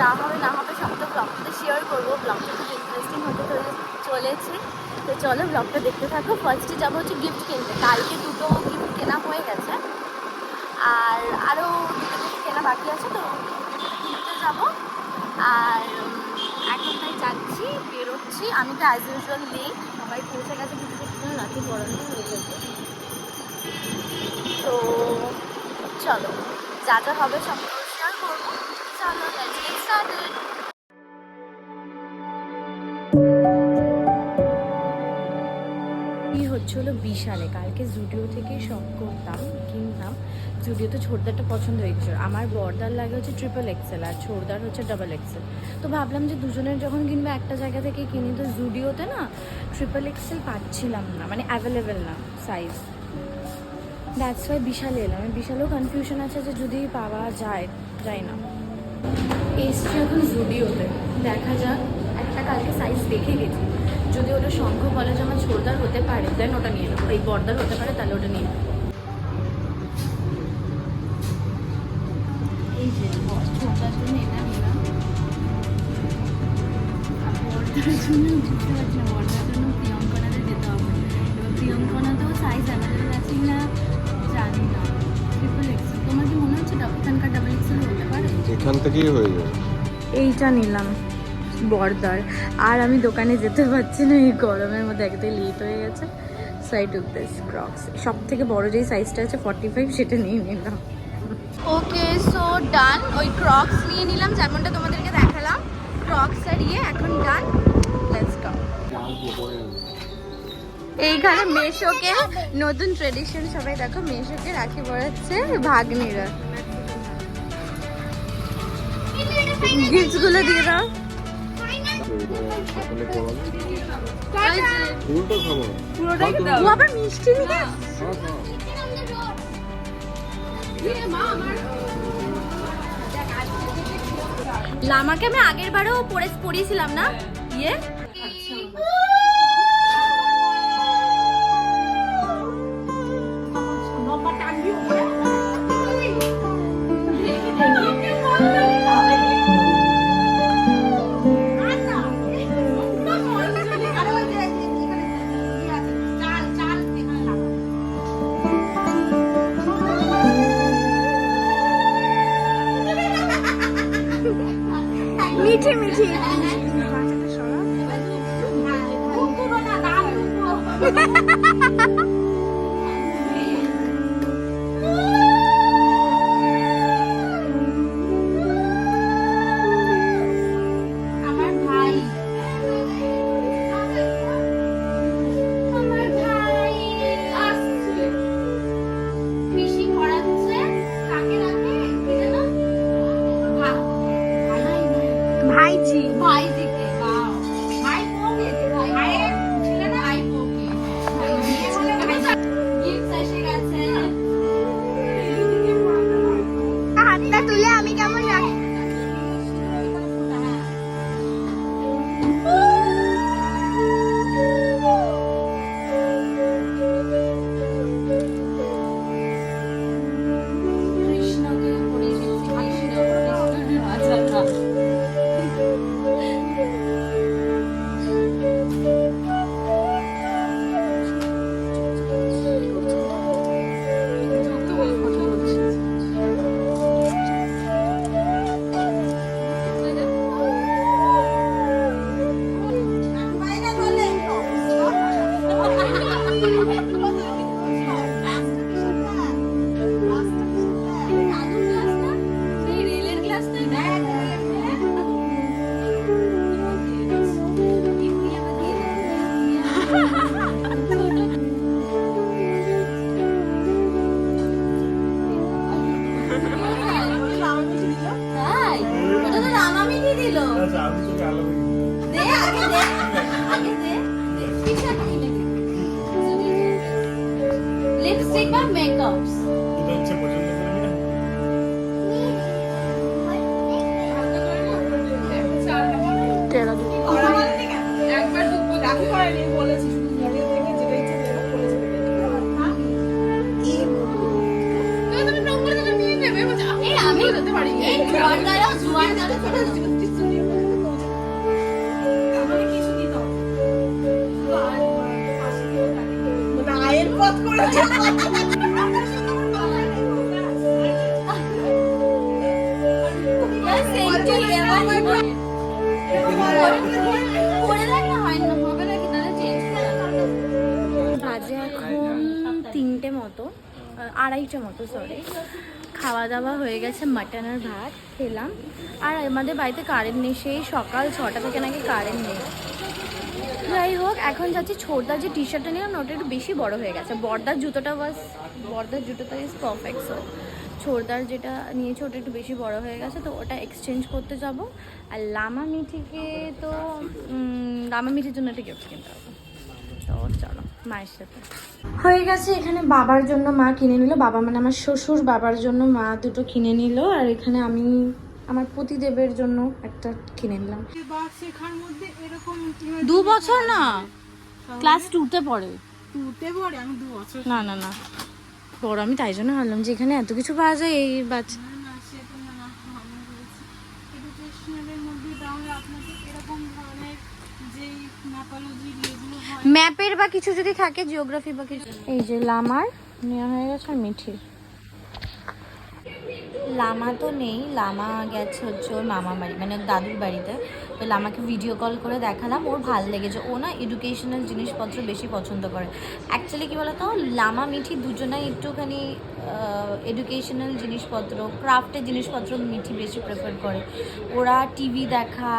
যা হবে না হবে সব তো ব্লগটা শেয়ার করব। ব্লগটা খুব ইন্টারেস্টিং হতে চলে- চলেছে। তো চলো ব্লগটা দেখতে থাকো। ফার্স্টে যাব হচ্ছে গিফট কিনতে। কালকে দুটো গিফট কেনা হয়ে গেছে। আর আরও কেনা বাকি আছে, তো কিনতে যাব। আর এখন তাই যাচ্ছি, বেরোচ্ছি। আমি তো অ্যাজ ইউজুয়াল নেই। সবাই পৌঁছে গেছে কিছু রাখি পড়ানো হয়ে গেছে তো। চলো, যা যা হবে সব শেয়ার করব। চলো let's get বিশালে। কালকে জুডিও থেকে শপ করতাম, কিনতাম। জুডিওতে ছোটদারটা পছন্দ হয়ে গেছিল। আমার বর্দার লাগে হচ্ছে ট্রিপল এক্সেল আর ছোটদার হচ্ছে ডাবল এক্সেল তো ভাবলাম যে দুজনের যখন কিনবো, একটা জায়গা থেকে কিনি। তো জুডিওতে না ট্রিপল এক্সেল পাচ্ছিলাম না মানে অ্যাভেলেবেল না সাইজ দ্যাটস ওয়াই বিশালে এলাম। বিশালেও কনফিউশন আছে যে যদি পাওয়া যায় যায় না। এসছি এখন জুডিওতে। দেখা যাক। একটা কালকে সাইজ দেখে গেছি। যদি ওটা শঙ্খ কলেজ আমার ছোটদার হতে পারে দেন ওটা নিয়ে নেব। এই বর্দার হতে পারে, তাহলে ওটা নিয়ে এই যে বর ছোটদার জন্য এটা নিলাম। বর্দার জন্য, বুঝতে পারছি না বর্দার জন্য প্রিয়ঙ্কনাতে যেতে হবে। এবার প্রিয়ঙ্কনাতেও সাইজ অ্যাভেলেবেল আছে কিনা জানি না। ট্রিপল এক্সেল তোমার কি মনে হচ্ছে এখানকার ডাবল এক্সেল হতে পারে? এখান থেকেই হয়ে যাবে। এইটা নিলাম। বর্দার। আর আমি দোকানে যেতে পারছি না এই গরমের মধ্যে একদম লেট হয়ে গেছে। সাইড অফ দিস ক্রক্স সব থেকে বড় যেই সাইজটা আছে ফর্টি ফাইভ সেটা নিয়ে নিলাম। ওকে সো ডান ওই ক্রক্স নিয়ে নিলাম যেমনটা তোমাদেরকে দেখালাম। ক্রক্স আর ইয়ে এখন ডান লেটস গো এইখানে মেশোকে নতুন ট্রেডিশন সবাই দেখো মেশোকে রাখি পড়াচ্ছে ভাগ্নিরা। গিফটসগুলো দিয়ে দাও। সকালে পড়াবো ওই যে, পুরোটা খাব পুরোটাই ও আবার মিষ্টি নিয়ে খা খা লামাকে আমি আগের বারেও পড়ে পড়িয়েছিলাম না? ইয়ে? মিঠি মিঠি আমার ভাই লিপস্টিক বা মেকআপস এটা হচ্ছে পছন্দ আমি আমি ছোট বাজে এখন তিনটে মতো আড়াইটে মতো সরি খাওয়া দাওয়া হয়ে গেছে মাটন আর ভাত খেলাম। আর আমাদের বাড়িতে কারেন্ট নেই, সেই সকাল ছটা থেকে নাকি কারেন্ট নেই। এখন যাচ্ছি ছোটদার যে টি শার্টটা নিলাম ওটা একটু বেশি বড় হয়ে গেছে। বর্দার জুতোটা বাস বর্দার জুতোটা ইজ পারফেক্ট সো ছোটদার যেটা নিয়েছে, ওটা একটু বেশি বড় হয়ে গেছে, তো ওটা এক্সচেঞ্জ করতে যাব। আর লামা মিঠিকে তো লামা মিঠির জন্য একটা গিফট কিনতে হবে। তো চলো, মায়ের সাথে। হয়ে গেছে, এখানে বাবার জন্য মা কিনে নিল। বাবা মানে আমার শ্বশুর, বাবার জন্য মা দুটো কিনে নিল। আর এখানে আমি আমার পতিদেবের জন্য একটা কিনে নিলাম। বা শেখার মধ্যে এরকম দু বছর না? ক্লাস টুতে পড়ে। টুতে পড়ে? আমি দু বছর না না না। বড় আমি তাই জন্য ভাবলাম যে এখানে এত কিছু পাওয়া যায় এই বাচ্চা ম্যাপের বা কিছু যদি থাকে জিওগ্রাফি বা কিছু এই যে লামার নেওয়া হয়ে গেছে আর মিঠির। লামা তো নেই, লামা গেছে হচ্ছে ওর মামা বাড়ি মানে দাদুর বাড়িতে। তো লামাকে ভিডিও কল করে দেখালাম, ওর ভালো লেগেছে। ও না এডুকেশনাল জিনিসপত্র বেশি পছন্দ করে। অ্যাকচুয়ালি কী বলতো, লামা, মিঠি দুজনাই একটুখানি এডুকেশনাল জিনিসপত্র ক্রাফটের জিনিসপত্র মিঠি বেশি প্রেফার করে। ওরা টিভি দেখা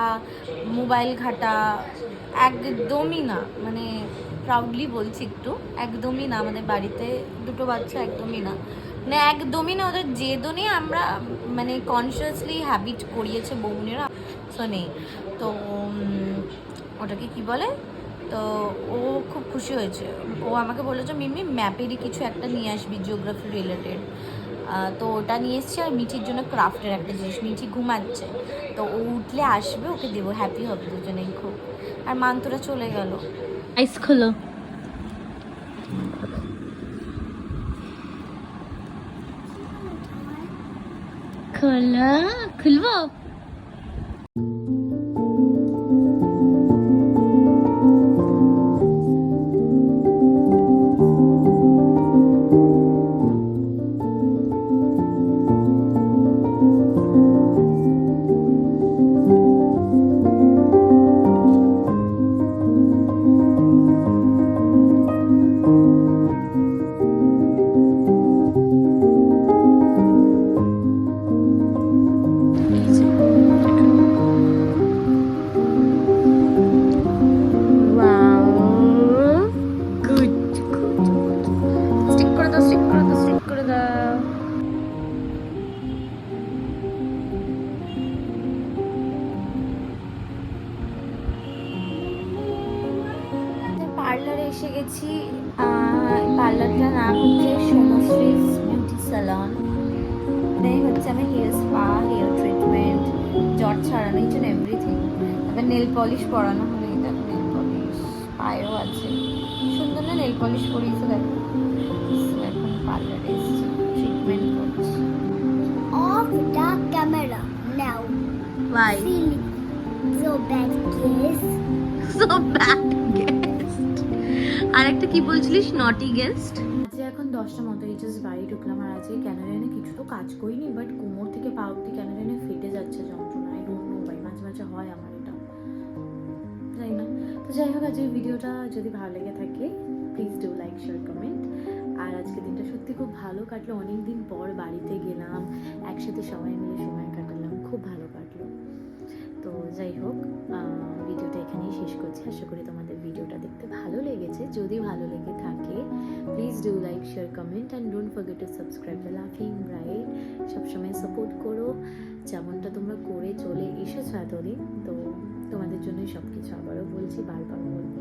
মোবাইল ঘাটা, একদমই না। মানে প্রাউডলি বলছি একটু, একদমই না, আমাদের বাড়িতে দুটো বাচ্চা একদমই না। মানে একদমই না, ওদের জেদও আমরা মানে কনসিয়াসলি হ্যাবিট করিয়েছে বৌনিরা সো নেই। তো ওটাকে কি বলে? তো ও খুব খুশি হয়েছে। ও আমাকে বলেছে, মিমি ম্যাপেরই কিছু একটা নিয়ে আসবি জিওগ্রাফি রিলেটেড তো ওটা নিয়ে এসছি, আর মিঠির জন্য ক্রাফটের একটা জিনিস, মিঠি ঘুমাচ্ছে। তো ও উঠলে আসবে, ওকে দেবো হ্যাপি হবে দুজনেই খুব। আর মান্তরা চলে গেল। আইস খোলো খোলা খুলবো এসে পার্লারটার নাম হচ্ছে সোমশ্রী বিউটি স্যালন এটাই হচ্ছে আমার হেয়ার স্পা হেয়ার ট্রিটমেন্ট জট ছাড়ানো ইচ অ্যান্ড এভরিথিং তারপর নেল পলিশ পরানো হলো দেখো নেল পলিশ পায়েও আছে। সুন্দর না নেল পলিশ করিয়েছে দেখো? So, এখন পার্লারে এসেছি ট্রিটমেন্ট করছি। The camera now. Bye Feel so bad, kiss. So bad guest আর একটা কি বলছিলিস? নটি গেস্ট আজকে এখন দশটা মতো এই জাস্ট বাড়ি ঢুকলাম আর আজকে কেন জানি কিছু তো কাজ করিনি বাট কোমর থেকে পা অব্দি কেন জানি ফেটে যাচ্ছে যন্ত্রণা আই ডোন্ট নো ভাই মাঝে মাঝে হয় আমার এটা। যাই না? তো যাই হোক, আজকের ভিডিওটা যদি ভালো লেগে থাকে please do like share comment আর আজকে দিনটা সত্যি খুব ভালো কাটলো। অনেক দিন পর বাড়িতে গেলাম, একসাথে সবাই মিলে সময় কাটালাম, খুব ভালো কাটলো। তো যাই হোক ভিডিওটা এখানেই শেষ করছি। আশা করি তোমাদের ভিডিওটা দেখতে ভালো লেগেছে, যদি ভালো লেগে থাকে please do like share comment and don't forget to subscribe the লাফিং ব্রাইট সবসময় সাপোর্ট করো। যেমনটা তোমরা করে চলে এসেছ এতদিন, তো তোমাদের জন্যই সব কিছু আবারও বলছি, বারবার বলব।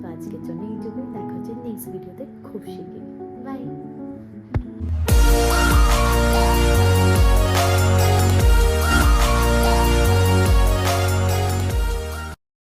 তো আজকের জন্য এইটুকুই। দেখা হচ্ছে নেক্সট ভিডিওতে খুব শিখে বাই